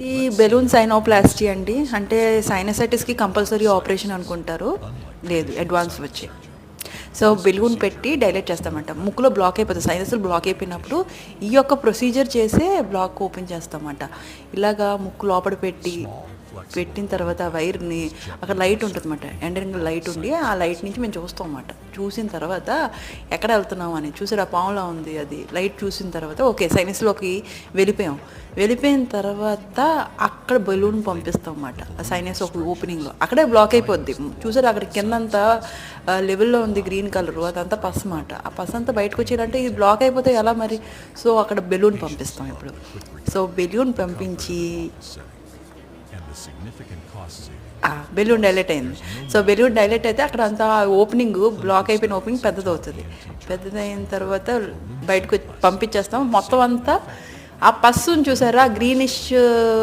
ఈ బెలూన్ సైనోప్లాస్టీ అండి. అంటే సైనసైటిస్కి కంపల్సరీ ఆపరేషన్ అనుకుంటారు. లేదు అడ్వాన్స్ వచ్చి. సో బెలూన్ పెట్టి డైలెట్ చేస్తామంట. ముక్కులో బ్లాక్ అయిపోతుంది. సైనస్లు బ్లాక్ అయిపోయినప్పుడు ఈ యొక్క ప్రొసీజర్ చేసే బ్లాక్ ఓపెన్ చేస్తామంట. ఇలాగా ముక్కు లోపల పెట్టి పెట్టిన తర్వాత ఆ వైర్ని అక్కడ లైట్ ఉంటుంది అనమాట ఎండరింగ్ లైట్ ఉండి ఆ లైట్ నుంచి మేము చూస్తాం అన్నమాట. చూసిన తర్వాత ఎక్కడ వెళ్తున్నాం అని చూసారు ఆ పాములా ఉంది అది. లైట్ చూసిన తర్వాత ఓకే సైనస్లోకి వెళ్ళిపోయాం. వెళ్ళిపోయిన తర్వాత అక్కడ బెలూన్ పంపిస్తాం అన్నమాట. సైనస్ ఒక ఓపెనింగ్లో. అక్కడే బ్లాక్ అయిపోద్ది. చూసారు అక్కడ కిందంతా లెవెల్లో ఉంది గ్రీన్ కలర్. అదంతా పస్ మాట ఆ పస్ అంతా బయటకు వచ్చేయాలంటే ఇది బ్లాక్ అయిపోతే ఎలా మరి? సో అక్కడ బెలూన్ పంపిస్తాం ఇప్పుడు. సో బెలూన్ పంపించి బెలూన్ డైలెట్ అయింది. సో బెలూన్ డైలెట్ అయితే అక్కడ అంతా ఓపెనింగ్ బ్లాక్ అయిపోయిన ఓపెనింగ్ పెద్దదవుతుంది. పెద్దదైన తర్వాత బయటకు వచ్చి- పంపించేస్తాం. మొత్తం అంతా ఆ పస్సును చూసారా? గ్రీనిష్